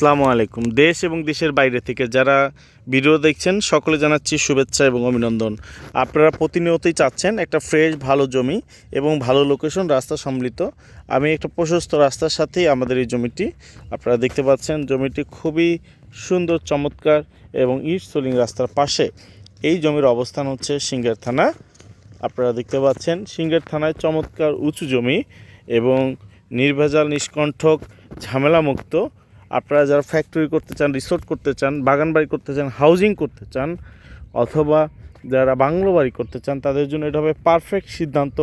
আসসালামু আলাইকুম। দেশ এবং দেশের বাইরে থেকে যারা ভিডিও দেখছেন, সকলে জানাচ্ছি শুভেচ্ছা এবং অভিনন্দন। আপনারা প্রতিনিয়তই চাচ্ছেন একটা ফ্রেশ ভালো জমি এবং ভালো লোকেশন রাস্তা সম্মিলিত আমি একটা প্রশস্ত রাস্তার সাথেই আমাদের এই জমিটি, আপনারা দেখতে পাচ্ছেন জমিটি খুবই সুন্দর, চমৎকার এবং ইট সোলিং রাস্তার পাশে। এই জমির অবস্থান হচ্ছে সিঙ্গার থানা। আপনারা দেখতে পাচ্ছেন সিঙ্গার থানায় চমৎকার উঁচু জমি এবং নির্ভেজাল, নিষ্কণ্ঠক, ঝামেলামুক্ত আপনারা যারা ফ্যাক্টরি করতে চান রিসোর্ট করতে চান বাগান বাড়ি করতে চান হাউজিং করতে চান, অথবা যারা বাংলো বাড়ি করতে চান, তাদের জন্য এটা হবে পারফেক্ট সিদ্ধান্ত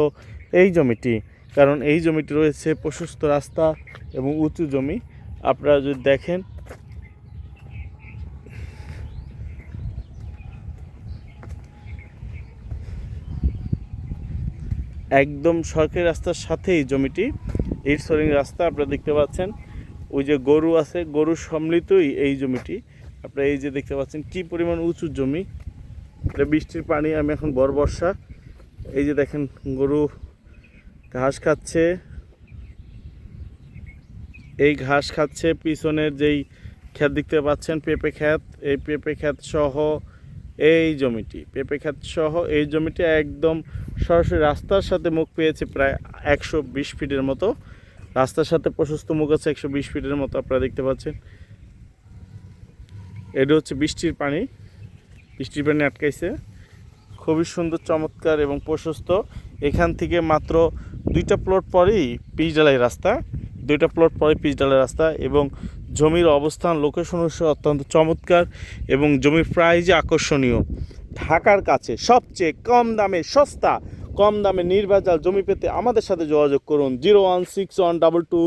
এই জমিটি। কারণ এই জমিটি রয়েছে প্রশস্ত রাস্তা এবং উঁচু জমি। আপনারা যদি দেখেন, একদম সরকারি রাস্তার সাথেই জমিটি। ইট সোলিং রাস্তা আপনারা দেখতে পাচ্ছেন। ওই যে গরু আছে, গরু সম্মিলিতই এই জমিটি। আপনারা এই যে দেখতে পাচ্ছেন, কি পরিমাণ উঁচু জমি। এটা বৃষ্টির পানি, আমি এখন বর বর্ষা। এই যে দেখেন, গরু ঘাস খাচ্ছে। এই ঘাস খাচ্ছে, পিছনের যেই ক্ষেত দেখতে পাচ্ছেন, পেঁপে ক্ষেত। এই পেঁপে ক্ষেত সহ এই জমিটি। পেঁপে ক্ষেত সহ এই জমিটি একদম সরাসরি রাস্তার সাথে মুখ পেয়েছে প্রায় একশো বিশ ফিটের মতো। রাস্তার সাথে প্রশস্ত মুখ আছে একশো বিশ ফিটের মতো আপনারা দেখতে পাচ্ছেন। এটা হচ্ছে বৃষ্টির পানি। বৃষ্টির পানি আটকাইছে। খুবই সুন্দর, চমৎকার এবং প্রশস্ত। এখান থেকে মাত্র দুইটা প্লট পরেই পিচ ঢালাই রাস্তা। দুইটা প্লট পরে পিচ ঢালাই রাস্তা এবং জমির অবস্থান লোকেশন অত্যন্ত চমৎকার এবং জমির প্রাইজে আকর্ষণীয়, ঢাকার কাছে সবচেয়ে কম দামে সস্তা কম দামে নির্ভেজাল জমি পেতে আমাদের সাথে যোগাযোগ করুন zero one six one double two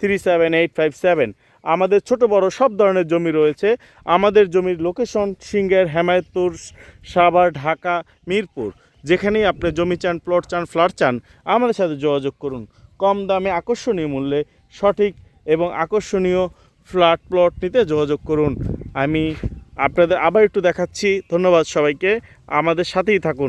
three seven eight five seven. আমাদের ছোট বড় সব ধরনের জমি রয়েছে। আমাদের জমির লোকেশন সিঙ্গের, হেমায়তপুর, সাভার, ঢাকা, মিরপুর। যেখানেই আপনি জমি চান প্লট চান ফ্ল্যাট চান, আমাদের সাথে যোগাযোগ করুন। কম দামে আকর্ষণীয় মূল্যে সঠিক এবং আকর্ষণীয় ফ্ল্যাট প্লট নিতে যোগাযোগ করুন। আমি আপনাদের আবার একটু দেখাচ্ছি। ধন্যবাদ সবাইকে। আমাদের সাথেই থাকুন।